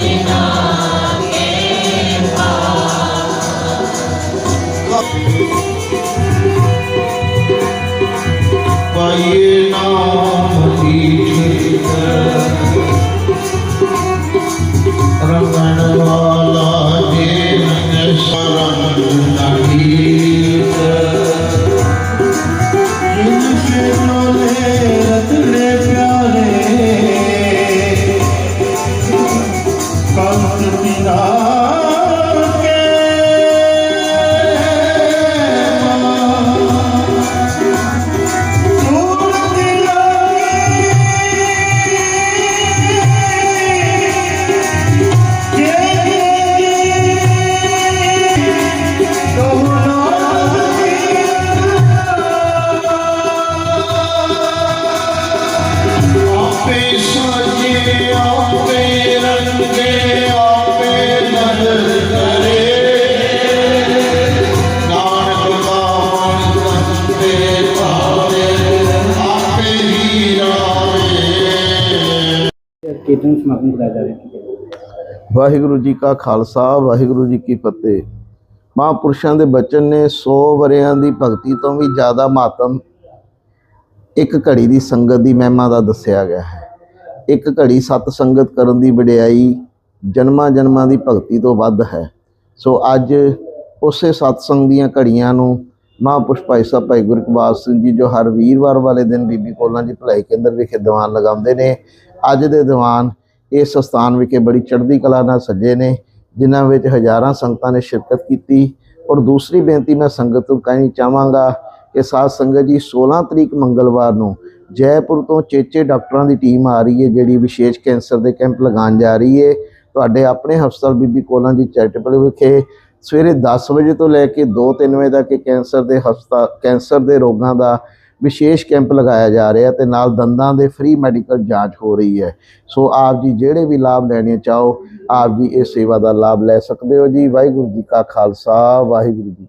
Medina ਕੀਰਤਨ ਸਮਾਗਮ ਕਰਾਇਆ ਜਾ ਰਿਹਾ ਹੈ। ਵਾਹਿਗੁਰੂ ਜੀ ਕਾ ਖਾਲਸਾ ਵਾਹਿਗੁਰੂ ਜੀ ਕੀ ਫਤਿਹ। ਮਹਾਂਪੁਰਸ਼ਾਂ ਦੇ ਬਚਨ ਨੇ 100 ਵਰਿਆਂ ਦੀ ਭਗਤੀ ਤੋਂ ਵੀ ਜ਼ਿਆਦਾ ਮਾਤਮ ਇੱਕ ਘੜੀ ਦੀ ਸੰਗਤ ਦੀ ਮਹਿਮਾ ਦਾ ਦੱਸਿਆ ਗਿਆ ਹੈ। ਇੱਕ ਘੜੀ ਸਤ ਸੰਗਤ ਕਰਨ ਦੀ ਵਡਿਆਈ ਜਨਮਾਂ ਜਨਮਾਂ ਦੀ ਭਗਤੀ ਤੋਂ ਵੱਧ ਹੈ। ਸੋ ਅੱਜ ਉਸੇ ਸਤਸੰਗ ਦੀਆਂ ਘੜੀਆਂ ਨੂੰ ਮਹਾਂਪੁਰਸ਼ ਭਾਈ ਸਾਹਿਬ, ਭਾਈ ਗੁਰਕਬਾਲ ਸਿੰਘ ਜੀ, ਜੋ ਹਰ ਵੀਰਵਾਰ ਵਾਲੇ ਦਿਨ ਬੀਬੀ ਕੋਲਾਂ ਜੀ ਭਲਾਈ ਕੇਂਦਰ ਵਿਖੇ ਦੀਵਾਨ ਲਗਾਉਂਦੇ ਨੇ, ਅੱਜ ਦੇ ਦੀਵਾਨ ਇਸ ਸਥਾਨ ਵਿਖੇ ਬੜੀ ਚੜ੍ਹਦੀ ਕਲਾ ਨਾਲ ਸੱਜੇ ਨੇ, ਜਿਨ੍ਹਾਂ ਵਿੱਚ ਹਜ਼ਾਰਾਂ ਸੰਗਤਾਂ ਨੇ ਸ਼ਿਰਕਤ ਕੀਤੀ। ਔਰ ਦੂਸਰੀ ਬੇਨਤੀ ਮੈਂ ਸੰਗਤ ਨੂੰ ਕਹਿਣੀ ਚਾਹਾਂਗਾ ਕਿ ਸਾਧ ਸੰਗਤ ਜੀ 16 ਤਰੀਕ ਮੰਗਲਵਾਰ ਨੂੰ ਜੈਪੁਰ ਤੋਂ ਚੇਚੇ ਡਾਕਟਰਾਂ ਦੀ ਟੀਮ ਆ ਰਹੀ ਹੈ, ਜਿਹੜੀ ਵਿਸ਼ੇਸ਼ ਕੈਂਸਰ ਦੇ ਕੈਂਪ ਲਗਾਉਣ ਜਾ ਰਹੀ ਹੈ। ਤੁਹਾਡੇ ਆਪਣੇ ਹਸਪਤਾਲ ਬੀਬੀ ਕੋਲਾਂ ਦੀ ਚੈਰੀਟੇਬਲ ਵਿਖੇ ਸਵੇਰੇ 10 ਵਜੇ ਤੋਂ ਲੈ ਕੇ 2-3 ਵਜੇ ਤੱਕ ਕੈਂਸਰ ਦੇ ਹਸਪਤਾਲ, ਕੈਂਸਰ ਦੇ ਰੋਗਾਂ ਦਾ ਵਿਸ਼ੇਸ਼ ਕੈਂਪ ਲਗਾਇਆ ਜਾ ਰਿਹਾ ਤੇ ਨਾਲ ਦੰਦਾਂ ਦੇ ਫ੍ਰੀ ਮੈਡੀਕਲ ਜਾਂਚ ਹੋ ਰਹੀ ਹੈ। ਸੋ ਆਪ ਜੀ ਜਿਹੜੇ ਵੀ ਲਾਭ ਲੈਣੇ ਚਾਹੋ, ਆਪ ਜੀ ਇਸ ਸੇਵਾ ਦਾ ਲਾਭ ਲੈ ਸਕਦੇ ਹੋ ਜੀ। ਵਾਹਿਗੁਰੂ ਜੀ ਕਾ ਖਾਲਸਾ, ਵਾਹਿਗੁਰੂ ਜੀ